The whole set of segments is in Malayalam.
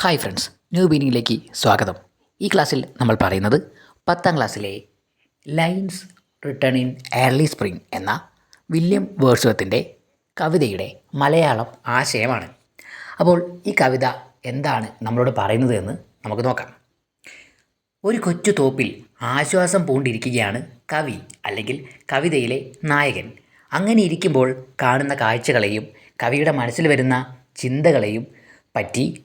ഹായ് ഫ്രണ്ട്സ് ന്യൂ ബീനിങ്ങിലേക്ക് സ്വാഗതം. ഈ ക്ലാസ്സിൽ നമ്മൾ പറയുന്നത് പത്താം ക്ലാസ്സിലെ lines written in early spring എന്ന വില്യം വേഴ്സ്വത്തിന്റെ കവിതയുടെ മലയാളം ആശയമാണ്. അപ്പോൾ ഈ കവിത എന്താണ് നമ്മളോട് പറയുന്നത് എന്ന് നമുക്ക് നോക്കാം. ഒരു കൊച്ചു തോപ്പിൽ ആശ്വാസം പൂണ്ടിരിക്കുകയാണ് കവി അല്ലെങ്കിൽ കവിതയിലെ നായകൻ. അങ്ങനെ ഇരിക്കുമ്പോൾ കാണുന്ന കാഴ്ചകളെയും കവിയുടെ മനസ്സിൽ വരുന്ന ചിന്തകളെയും പറ്റി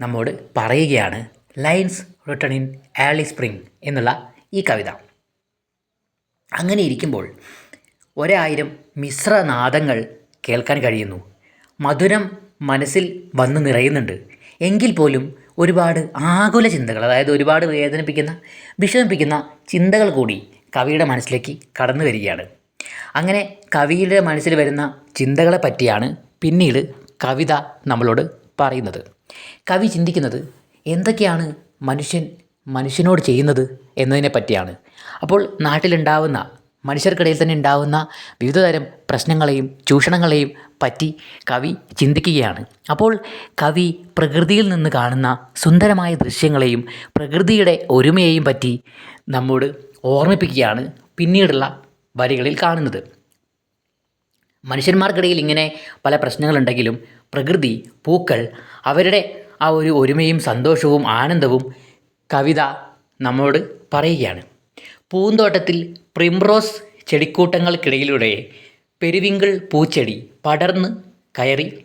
നമ്മോട് പറയുകയാണ് lines written in early spring എന്നുള്ള ഈ കവിത. അങ്ങനെ ഇരിക്കുമ്പോൾ ഒരായിരം മിശ്രനാദങ്ങൾ കേൾക്കാൻ കഴിയുന്നു. മധുരം മനസ്സിൽ വന്നു നിറയുന്നുണ്ട്. എങ്കിൽ പോലും ഒരുപാട് ആകുല ചിന്തകൾ അതായത് ഒരുപാട് വേദനിപ്പിക്കുന്ന വിഷമിപ്പിക്കുന്ന ചിന്തകൾ കൂടി കവിയുടെ മനസ്സിലേക്ക് കടന്നു വരികയാണ്. അങ്ങനെ കവിയുടെ മനസ്സിൽ വരുന്ന ചിന്തകളെ പറ്റിയാണ് പിന്നീട് കവിത നമ്മളോട് പറയുന്നത്. കവി ചിന്തിക്കുന്നത് എന്തൊക്കെയാണ് മനുഷ്യൻ മനുഷ്യനോട് ചെയ്യുന്നത് എന്നതിനെ പറ്റിയാണ്. അപ്പോൾ നാട്ടിലുണ്ടാവുന്ന മനുഷ്യർക്കിടയിൽ തന്നെ ഉണ്ടാവുന്ന വിവിധ തരം പ്രശ്നങ്ങളെയും ചൂഷണങ്ങളെയും പറ്റി കവി ചിന്തിക്കുകയാണ്. അപ്പോൾ കവി പ്രകൃതിയിൽ നിന്ന് കാണുന്ന സുന്ദരമായ ദൃശ്യങ്ങളെയും പ്രകൃതിയുടെ ഒരുമയെയും പറ്റി നമ്മോട് ഓർമ്മിപ്പിക്കുകയാണ് പിന്നീടുള്ള വരികളിൽ കാണുന്നത്. മനുഷ്യന്മാർക്കിടയിൽ ഇങ്ങനെ പല പ്രശ്നങ്ങളുണ്ടെങ്കിലും പ്രകൃതി പൂക്കൾ അവരുടെ ആ ഒരു ഒരുമയും സന്തോഷവും ആനന്ദവും കവിത നമ്മോട് പറയുകയാണ്. പൂന്തോട്ടത്തിൽ പ്രിംറോസ് ചെടിക്കൂട്ടങ്ങൾക്കിടയിലൂടെ പെരുവിങ്കിൾ പൂച്ചെടി പടർന്ന് കയറി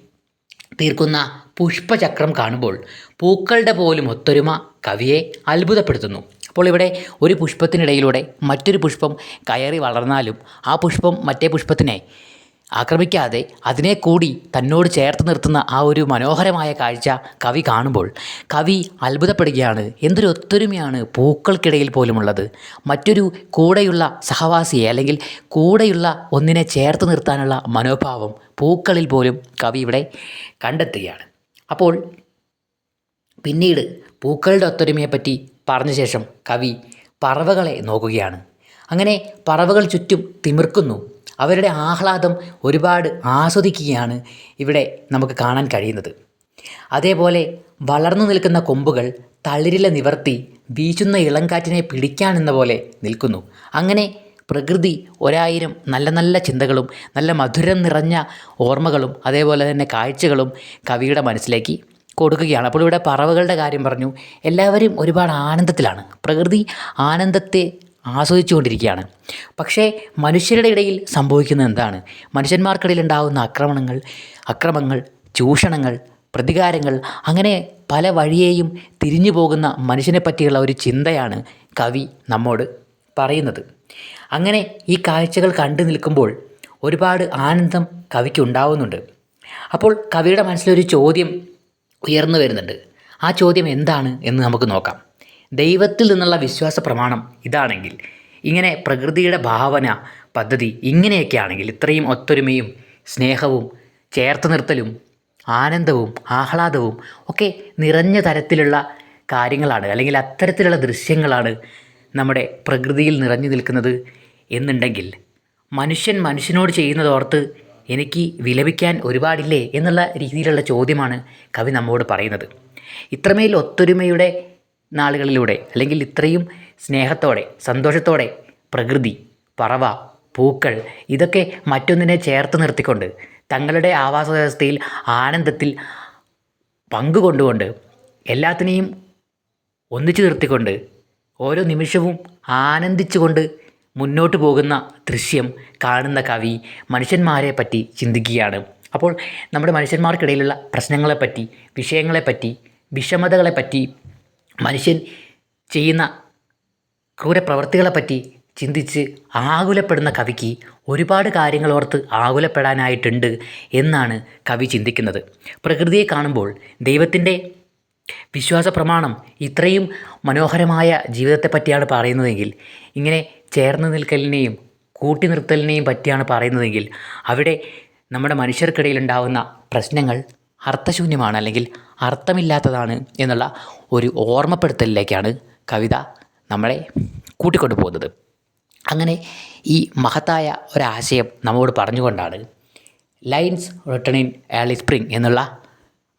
തീർക്കുന്ന പുഷ്പചക്രം കാണുമ്പോൾ പൂക്കളുടെ പോലും ഒത്തൊരുമ കവിയെ അത്ഭുതപ്പെടുത്തുന്നു. അപ്പോൾ ഇവിടെ ഒരു പുഷ്പത്തിനിടയിലൂടെ മറ്റൊരു പുഷ്പം കയറി വളർന്നാലും ആ പുഷ്പം മറ്റേ പുഷ്പത്തിനെ ആക്രമിക്കാതെ അതിനെ കൂടി തന്നോട് ചേർത്ത് നിർത്തുന്ന ആ ഒരു മനോഹരമായ കാഴ്ച കവി കാണുമ്പോൾ കവി അത്ഭുതപ്പെടുകയാണ്. എന്തൊരു ഒത്തൊരുമയാണ് പൂക്കൾക്കിടയിൽ പോലുമുള്ളത്. മറ്റൊരു കൂടെയുള്ള സഹവാസിയെ അല്ലെങ്കിൽ കൂടെയുള്ള ഒന്നിനെ ചേർത്ത് നിർത്താനുള്ള മനോഭാവം പൂക്കളിൽ പോലും കവി ഇവിടെ കണ്ടെത്തുകയാണ്. അപ്പോൾ പിന്നീട് പൂക്കളുടെ ഒത്തൊരുമയെപ്പറ്റി പറഞ്ഞ ശേഷം കവി പറവകളെ നോക്കുകയാണ്. അങ്ങനെ പറവകൾ ചുറ്റും തിമിർക്കുന്നു. അവരുടെ ആഹ്ലാദം ഒരുപാട് ആസ്വദിക്കുകയാണ് ഇവിടെ നമുക്ക് കാണാൻ കഴിയുന്നത്. അതേപോലെ വളർന്നു നിൽക്കുന്ന കൊമ്പുകൾ തളിരില നിവർത്തി വീശുന്ന ഇളങ്കാറ്റിനെ പിടിക്കാനെന്ന പോലെ നിൽക്കുന്നു. അങ്ങനെ പ്രകൃതി ഒരായിരം നല്ല നല്ല ചിന്തകളും നല്ല മധുരം നിറഞ്ഞ ഓർമ്മകളും അതേപോലെ തന്നെ കാഴ്ചകളും കവിയുടെ മനസ്സിലേക്ക് കൊടുക്കുകയാണ്. അപ്പോൾ ഇവിടെ പറവകളുടെ കാര്യം പറഞ്ഞു. എല്ലാവരും ഒരുപാട് ആനന്ദത്തിലാണ്. പ്രകൃതി ആനന്ദത്തെ ആസ്വദിച്ചുകൊണ്ടിരിക്കുകയാണ്. പക്ഷേ മനുഷ്യരുടെ ഇടയിൽ സംഭവിക്കുന്നത് എന്താണ്? മനുഷ്യന്മാർക്കിടയിൽ ഉണ്ടാകുന്ന ആക്രമണങ്ങൾ അക്രമങ്ങൾ ചൂഷണങ്ങൾ പ്രതികാരങ്ങൾ അങ്ങനെ പല വഴിയെയും തിരിഞ്ഞു പോകുന്ന മനുഷ്യനെ പറ്റിയുള്ള ഒരു ചിന്തയാണ് കവി നമ്മോട് പറയുന്നത്. അങ്ങനെ ഈ കാഴ്ചകൾ കണ്ടു നിൽക്കുമ്പോൾ ഒരുപാട് ആനന്ദം കവിക്ക് ഉണ്ടാവുന്നുണ്ട്. അപ്പോൾ കവിയുടെ മനസ്സിലൊരു ചോദ്യം ഉയർന്നു വരുന്നുണ്ട്. ആ ചോദ്യം എന്താണ് എന്ന് നമുക്ക് നോക്കാം. ദൈവത്തിൽ നിന്നുള്ള വിശ്വാസ പ്രമാണം ഇതാണെങ്കിൽ ഇങ്ങനെ പ്രകൃതിയുടെ ഭാവന പദ്ധതി ഇങ്ങനെയൊക്കെ ആണെങ്കിൽ ഇത്രയും ഒത്തൊരുമയും സ്നേഹവും ചേർത്ത് നിർത്തലും ആനന്ദവും ആഹ്ലാദവും ഒക്കെ നിറഞ്ഞ തരത്തിലുള്ള കാര്യങ്ങളാണ് അല്ലെങ്കിൽ അത്തരത്തിലുള്ള ദൃശ്യങ്ങളാണ് നമ്മുടെ പ്രകൃതിയിൽ നിറഞ്ഞു നിൽക്കുന്നത് എന്നുണ്ടെങ്കിൽ മനുഷ്യൻ മനുഷ്യനോട് ചെയ്യുന്നതോർത്ത് എനിക്ക് വിലപിക്കാൻ ഒരുപാടില്ലേ എന്നുള്ള രീതിയിലുള്ള ചോദ്യമാണ് കവി നമ്മോട് പറയുന്നത്. ഇത്രമേൽ ഒത്തൊരുമയുടെ നാളുകളിലൂടെ അല്ലെങ്കിൽ ഇത്രയും സ്നേഹത്തോടെ സന്തോഷത്തോടെ പ്രകൃതി പറവ പൂക്കൾ ഇതൊക്കെ മറ്റൊന്നിനെ ചേർത്ത് നിർത്തിക്കൊണ്ട് തങ്ങളുടെ ആവാസ വ്യവസ്ഥയിൽ ആനന്ദത്തിൽ പങ്കുകൊണ്ടുകൊണ്ട് എല്ലാത്തിനെയും ഒന്നിച്ചു നിർത്തിക്കൊണ്ട് ഓരോ നിമിഷവും ആനന്ദിച്ചുകൊണ്ട് മുന്നോട്ട് പോകുന്ന ദൃശ്യം കാണുന്ന കവി മനുഷ്യന്മാരെ പറ്റി ചിന്തിക്കുകയാണ്. അപ്പോൾ നമ്മുടെ മനുഷ്യന്മാർക്കിടയിലുള്ള പ്രശ്നങ്ങളെപ്പറ്റി വിഷയങ്ങളെപ്പറ്റി വിഷമതകളെപ്പറ്റി മനുഷ്യൻ ചെയ്യുന്ന ക്രൂരപ്രവൃത്തികളെപ്പറ്റി ചിന്തിച്ച് ആകുലപ്പെടുന്ന കവിക്ക് ഒരുപാട് കാര്യങ്ങൾ ഓർത്ത് ആകുലപ്പെടാനായിട്ടുണ്ട് എന്നാണ് കവി ചിന്തിക്കുന്നത്. പ്രകൃതിയെ കാണുമ്പോൾ ദൈവത്തിന്റെ വിശ്വാസ പ്രമാണം ഇത്രയും മനോഹരമായ ജീവിതത്തെപ്പറ്റിയാണ് പറയുന്നതെങ്കിൽ ഇങ്ങനെ ചേർന്ന് നിൽക്കലിനെയും കൂട്ടി നിർത്തലിനെയും പറ്റിയാണ് പറയുന്നതെങ്കിൽ അവിടെ നമ്മുടെ മനുഷ്യർക്കിടയിൽ ഉണ്ടാകുന്ന പ്രശ്നങ്ങൾ അർത്ഥശൂന്യമാണ് അല്ലെങ്കിൽ അർത്ഥമില്ലാത്തതാണ് എന്നുള്ള ഒരു ഓർമ്മപ്പെടുത്തലിലേക്കാണ് കവിത നമ്മളെ കൂട്ടിക്കൊണ്ടുപോകുന്നത്. അങ്ങനെ ഈ മഹത്തായ ഒരാശയം നമ്മോട് പറഞ്ഞുകൊണ്ടാണ് lines written in early spring എന്നുള്ള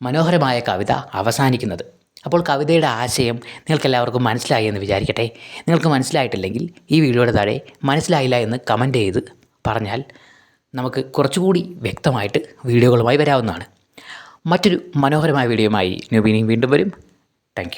മനോഹരമായ കവിത അവസാനിക്കുന്നത്. അപ്പോൾ കവിതയുടെ ആശയം നിങ്ങൾക്കെല്ലാവർക്കും മനസ്സിലായി എന്ന് വിചാരിക്കട്ടെ. നിങ്ങൾക്ക് മനസ്സിലായിട്ടില്ലെങ്കിൽ ഈ വീഡിയോയുടെ താഴെ മനസ്സിലായില്ല എന്ന് കമന്റ് ചെയ്ത് പറഞ്ഞാൽ നമുക്ക് കുറച്ചുകൂടി വ്യക്തമായിട്ട് വീഡിയോകളുമായി വരാവുന്നതാണ്. മറ്റൊരു മനോഹരമായ വീഡിയോയുമായി ന്യൂബിനി വീണ്ടും വരും. താങ്ക്